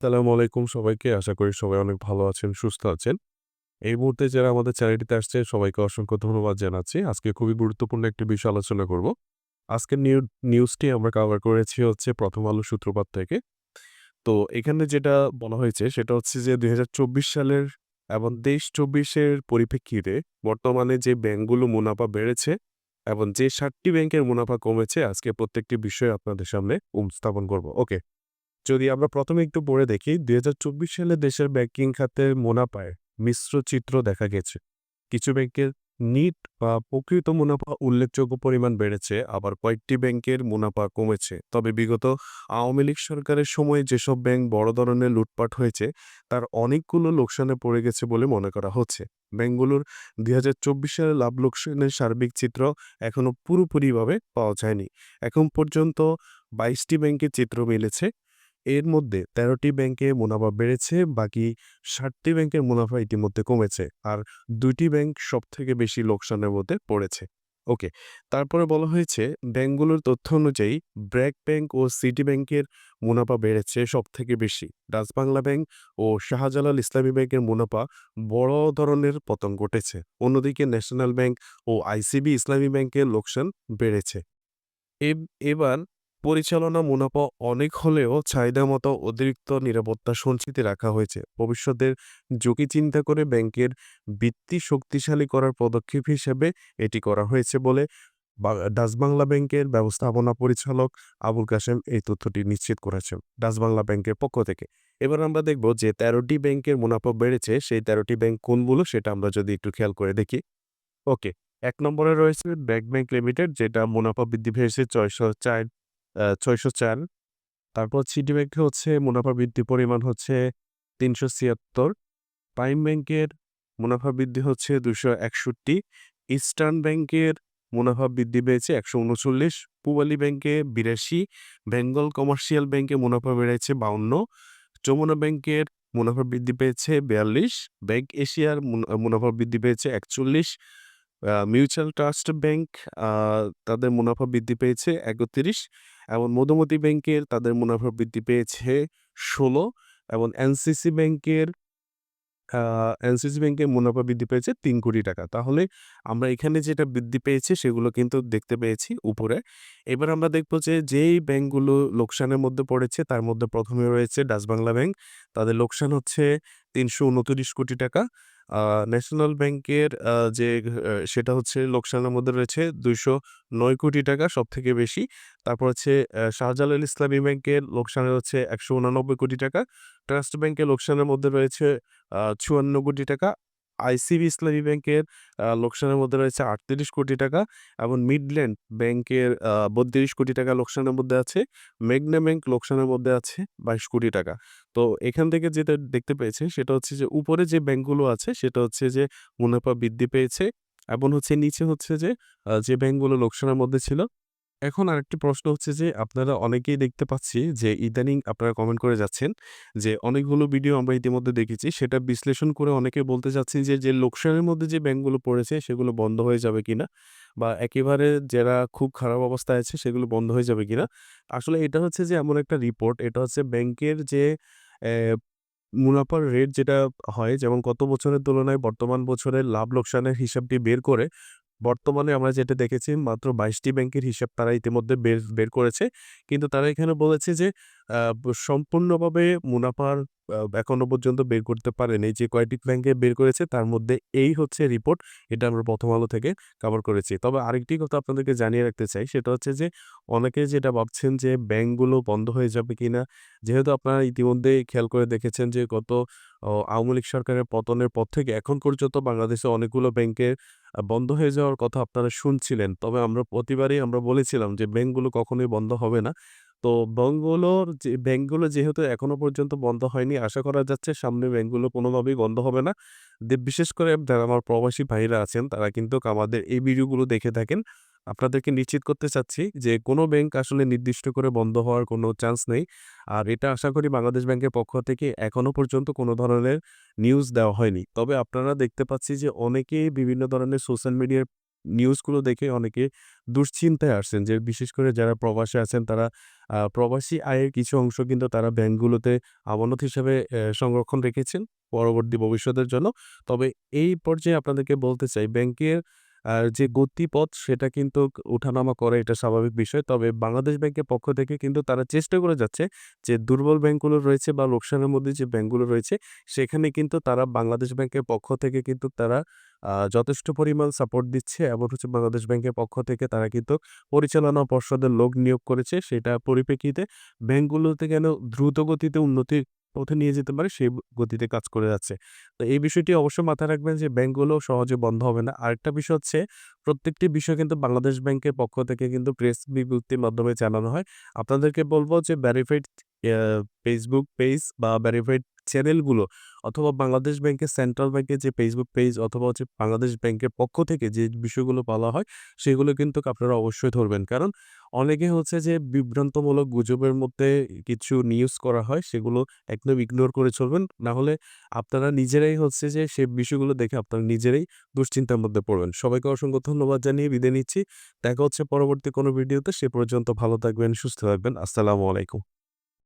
আসসালামু আলাইকুম সবাইকে। আশা করি সবাই অনেক ভালো আছেন, সুস্থ আছেন। এই মুহূর্তে যারা আমাদের চ্যানেলটিতে আসছে সবাইকে অসংখ্য ধন্যবাদ জানাচ্ছি। আজকে খুবই গুরুত্বপূর্ণ একটি বিষয় আলোচনা করব। আজকের নিউ নিউজটি আমরা কভার করেছি হচ্ছে প্রথম আলো সূত্রপাত থেকে। তো এখানে যেটা বলা হয়েছে সেটা হচ্ছে যে ২০২৪ সালের এবং ২৩-২৪ পরিপ্রেক্ষিতে বর্তমানে যে ব্যাংকগুলো মুনাফা বেড়েছে এবং যে ৭ টি ব্যাংকের মুনাফা কমেছে আজকে প্রত্যেকটি বিষয় আপনাদের সামনে উপস্থাপন করব। ওকে। যদি আমরা প্রথমে একটু পড়ে দেখি ২০২৪ সালে দেশের ব্যাংকিং খাতের মুনাফায় মিশ্র চিত্র দেখা গেছে। কিছু ব্যাংকের নিট বা প্রকৃত মুনাফা উল্লেখযোগ্য পরিমাণ বেড়েছে, আবার কয়েকটি ব্যাংকের মুনাফা কমেছে। তবে বিগত আওয়ামী লীগ সরকারের সময়ে যেসব ব্যাংক বড় ধরনের লুটপাট হয়েছে, তার অনেকগুলো লোকসানে পড়ে গেছে বলে মনে করা হচ্ছে। ব্যাংকগুলোর ২০২৪ সালে লাভ লোকসানের সার্বিক চিত্র এখনও পুরোপুরিভাবে পাওয়া যায়নি। এখন পর্যন্ত বাইশটি ব্যাংকের চিত্র মিলেছে। এর মধ্যে ১৩ টি ব্যাংকে মুনাফা বেড়েছে, বাকি ৬০ টি ব্যাংকের মুনাফা ইতিমধ্যে কমেছে। আর দুইটি ব্যাংক সব থেকে বেশি লোকসানের মধ্যে পড়েছে। ওকে। তারপরে বলা হয়েছে ব্যাংকগুলোর তথ্য অনুযায়ী ব্র্যাক ব্যাংক ও সিটি ব্যাংকের মুনাফা বেড়েছে সব থেকে বেশি। ডাচ বাংলা ব্যাংক ও শাহজালাল ইসলামী ব্যাংকের মুনাফা বড় ধরনের পতন ঘটেছে। অন্যদিকে ন্যাশনাল ব্যাংক ও আইসিবি ইসলামী ব্যাংকের লোকসান বেড়েছে। এব এবার পরিচালনা মুনাফা অনেক হলেও চাহিদা মতো অতিরিক্ত নিরাপত্তা সঞ্চিতি রাখা হয়েছে। ভবিষ্যতের ঝুঁকি চিন্তা করে ব্যাংকের ভিত্তি শক্তিশালী করার পদক্ষেপ হিসেবে এটি করা হয়েছে বলে ডাচ বাংলা ব্যাংকের ব্যবস্থাপনা পরিচালক আবুল কাশেম এই তথ্যটি নিশ্চিত করেছেন ডাচ বাংলা ব্যাংকের পক্ষ থেকে। এবার আমরা দেখব যে ১৩ টি ব্যাংকের মুনাফা বেড়েছে, সেই ১৩ টি ব্যাংক কোনগুলো সেটা আমরা যদি একটু খেয়াল করে দেখি। ওকে। এক নম্বরে রয়েছে ব্র্যাক ব্যাংক লিমিটেড যেটা মুনাফা বৃদ্ধি পেয়েছে ৬০৪ আ ৬০৪ তারপর সিটি ব্যাংকে হচ্ছে মুনাফা বৃদ্ধি পরিমাণ হচ্ছে ৩৭৬ প্রাইম ব্যাংকের মুনাফা বৃদ্ধি হচ্ছে ২৬১ ইস্টার্ন ব্যাংকের মুনাফা বৃদ্ধি পেয়েছে একশো উনচল্লিশ। পুবালি ব্যাংকে ৮২ বেঙ্গল কমার্শিয়াল ব্যাংকে মুনাফা বেড়েছে ৫২ যমুনা ব্যাংকের মুনাফা বৃদ্ধি পেয়েছে ৪২ ব্যাংক এশিয়ার মুনাফা বৃদ্ধি পেয়েছে একচল্লিশ। মিউচুয়াল ট্রাস্ট ব্যাংক তাদের মুনাফা বৃদ্ধি পেয়েছে ৩১ এবং মধুমতি ব্যাংকের তাদের মুনাফা বৃদ্ধি পেয়েছে ১৬ এবং এনসিসি ব্যাংকের এনসিসি ব্যাংকের মুনাফা বৃদ্ধি পেয়েছে তিন কোটি টাকা। তাহলে আমরা এখানে যেটা বৃদ্ধি পেয়েছে সেগুলো কিন্তু দেখতে পেয়েছি উপরে। এবার আমরা দেখব যে যেই ব্যাংকগুলো লোকসানের মধ্যে পড়েছে তার মধ্যে প্রথমে রয়েছে ডাচ বাংলা ব্যাংক। তাদের লোকসান হচ্ছে ৩২৯ কোটি টাকা। ন্যাশনাল ব্যাংকের যে সেটা হচ্ছে লোকসানের মধ্যে রয়েছে ২০৯ কোটি টাকা সব থেকে বেশি। তারপর হচ্ছে শাহজালাল ইসলামী ব্যাংকের লোকসানের হচ্ছে ১৮৯ কোটি টাকা। ট্রাস্ট ব্যাংকের লোকসানের মধ্যে রয়েছে চুয়ান্ন কোটি টাকা। আইসিবি ইসলামী ব্যাংকের লোকসানের মধ্যে রয়েছে ৩৮ কোটি টাকা এবং মিডল্যান্ড ব্যাংকের ৩২ কোটি টাকা লোকসানের মধ্যে আছে। মেঘনা ব্যাংক লোকসানের মধ্যে আছে ২২ কোটি টাকা। তো এখান থেকে যেটা দেখতে পেয়েছি সেটা হচ্ছে যে উপরে যে ব্যাংকগুলো আছে সেটা হচ্ছে যে মুনাফা বৃদ্ধি পেয়েছে এবং হচ্ছে নিচে হচ্ছে যে যে ব্যাংকগুলো লোকসানের মধ্যে ছিল। এখন আরেকটি প্রশ্ন হচ্ছে যে আপনারা অনেকেই দেখতে পাচ্ছি যে ইদানিং আপনারা কমেন্ট করে যাচ্ছেন যে অনেকগুলো ভিডিও আমরা ইতিমধ্যে দেখেছি সেটা বিশ্লেষণ করে অনেকে বলতে চাচ্ছেন যে, যে লোকসানের মধ্যে যে ব্যাংকগুলো পড়েছে সেগুলো বন্ধ হয়ে যাবে কিনা? বা একেবারে যারা খুব খারাপ অবস্থায় আছে সেগুলো বন্ধ হয়ে যাবে কিনা? আসলে এটা হচ্ছে যে এমন একটা রিপোর্ট এটা হচ্ছে ব্যাংকের যে মুনাফার রেট যেটা হয় যেমন গত বছরের তুলনায় বর্তমান বছরের লাভ লোকসানের হিসাবটি বের করে বর্তমানে আমরা যেটা দেখেছি, মাত্র ২২ টি ব্যাংকের হিসাব তারা ইতিমধ্যে বের বের করেছে। কিন্তু তারা এখানে বলেছে যে সম্পূর্ণভাবে মুনাফার এখনও পর্যন্ত বের করতে পারেনি। যে কয়টি ব্যাংকে বের করেছে, তার মধ্যে এই হচ্ছে রিপোর্ট। এটা আমরা প্রথম আলো থেকে কভার করেছি। তবে আরেকটি কথা আপনাদেরকে জানিয়ে রাখতে চাই, সেটা হচ্ছে যে, অনেকে যেটা ভাবছেন যে, ব্যাংকগুলো বন্ধ হয়ে যাবে কিনা? যেহেতু আপনারা ইতিমধ্যেই খেয়াল করে দেখেছেন যে, গত আওয়ামী লীগ সরকারের পতনের পর থেকে এখন পর্যন্ত বাংলাদেশে অনেকগুলো ব্যাংকের বন্ধ হয়ে যাওয়ার কথা আপনারা শুনছিলেন। তবে আমরা প্রতিবারই আমরা বলেছিলাম যে, ব্যাংকগুলো কখনোই বন্ধ হবে না। তো ব্যাংকগুলোর যে ব্যাংকগুলো যেহেতু এখনও পর্যন্ত বন্ধ হয়নি, আশা করা যাচ্ছে সামনে ব্যাংকগুলো কোনোভাবেই বন্ধ হবে না। বিশেষ করে যারা আমার প্রবাসী ভাইরা আছেন, তারা কিন্তু আমাদের এই ভিডিওগুলো দেখে থাকেন। আপনাদেরকে নিশ্চিত করতে চাচ্ছি যে, কোনো ব্যাংক আসলে নির্দিষ্ট করে বন্ধ হওয়ার কোনো চান্স নেই। আর এটা আশা করি বাংলাদেশ ব্যাংকের পক্ষ থেকে এখনও পর্যন্ত কোনো ধরনের নিউজ দেওয়া হয়নি। তবে আপনারা দেখতে পাচ্ছি যে, অনেকেই বিভিন্ন ধরনের সোশ্যাল মিডিয়ার নিউজগুলো দেখে অনেকে দুশ্চিন্তায় আসছেন যে, বিশেষ করে যারা প্রবাসে আছেন তারা প্রবাসী আয়ের কিছু অংশ কিন্তু তারা ব্যাংকগুলোতে আমানত হিসাবে সংরক্ষণ রেখেছেন পরবর্তী ভবিষ্যতের জন্য। তবে এই পর্যায়ে আপনাদেরকে বলতে চাই, ব্যাংকের যে গতিপথ সেটা কিন্তু ওঠানামা করে এটা স্বাভাবিক বিষয়। তবে বাংলাদেশ ব্যাংকের পক্ষ থেকে কিন্তু তারা চেষ্টা করে যাচ্ছে যে দুর্বল ব্যাংকগুলো রয়েছে বা লোকসানের মধ্যে যে ব্যাংকগুলো রয়েছে, সেখানে কিন্তু তারা বাংলাদেশ ব্যাংকের পক্ষ থেকে কিন্তু তারা যথেষ্ট পরিমাণ সাপোর্ট দিচ্ছে এবং হচ্ছে বাংলাদেশ ব্যাংকের পক্ষ থেকে তারা কিন্তু পরিচালনা পর্ষদের লোক নিয়োগ করেছে। সেটা পরিপ্রেক্ষিতে ব্যাংকগুলোতে যেন দ্রুত গতিতে উন্নতির পথে নিয়ে যেতে পারে সেই গতিতে কাজ করে যাচ্ছে। তো এই বিষয়টি অবশ্যই মাথায় রাখবেন যে, ব্যাংকগুলো সহজে বন্ধ হবে না। আরেকটা বিষয় হচ্ছে, প্রত্যেকটি বিষয় কিন্তু বাংলাদেশ ব্যাংকের পক্ষ থেকে কিন্তু প্রেস বিজ্ঞপ্তির মাধ্যমে জানানো হয়। আপনাদেরকে বলব যে ভ্যারিফাইড ফেসবুক পেজ বা ভেরিফাইড চ্যানেলগুলো অথবা বাংলাদেশ ব্যাংকের সেন্ট্রাল ব্যাংকের যে Facebook পেজ অথবা হচ্ছে বাংলাদেশ ব্যাংকের পক্ষ থেকে যে বিষয়গুলো বলা হয় সেগুলো কিন্তু আপনারা অবশ্যই ধরবেন। কারণ অনেকে হচ্ছে যে বিভ্রান্তমূলক গুজবের মধ্যে কিছু নিউজ করা হয় সেগুলো একদম ইগনোর করে চলবেন। না হলে আপনারা নিজেরাই হচ্ছে যে সে বিষয়গুলো দেখে আপনারা নিজেরাই দুশ্চিন্তার মধ্যে পড়বেন। সবাইকে অসংখ্য ধন্যবাদ জানিয়ে বিদায় নিচ্ছি। দেখা হচ্ছে পরবর্তী কোনো ভিডিওতে। সে পর্যন্ত ভালো থাকবেন, সুস্থ থাকবেন। আসসালামু আলাইকুম।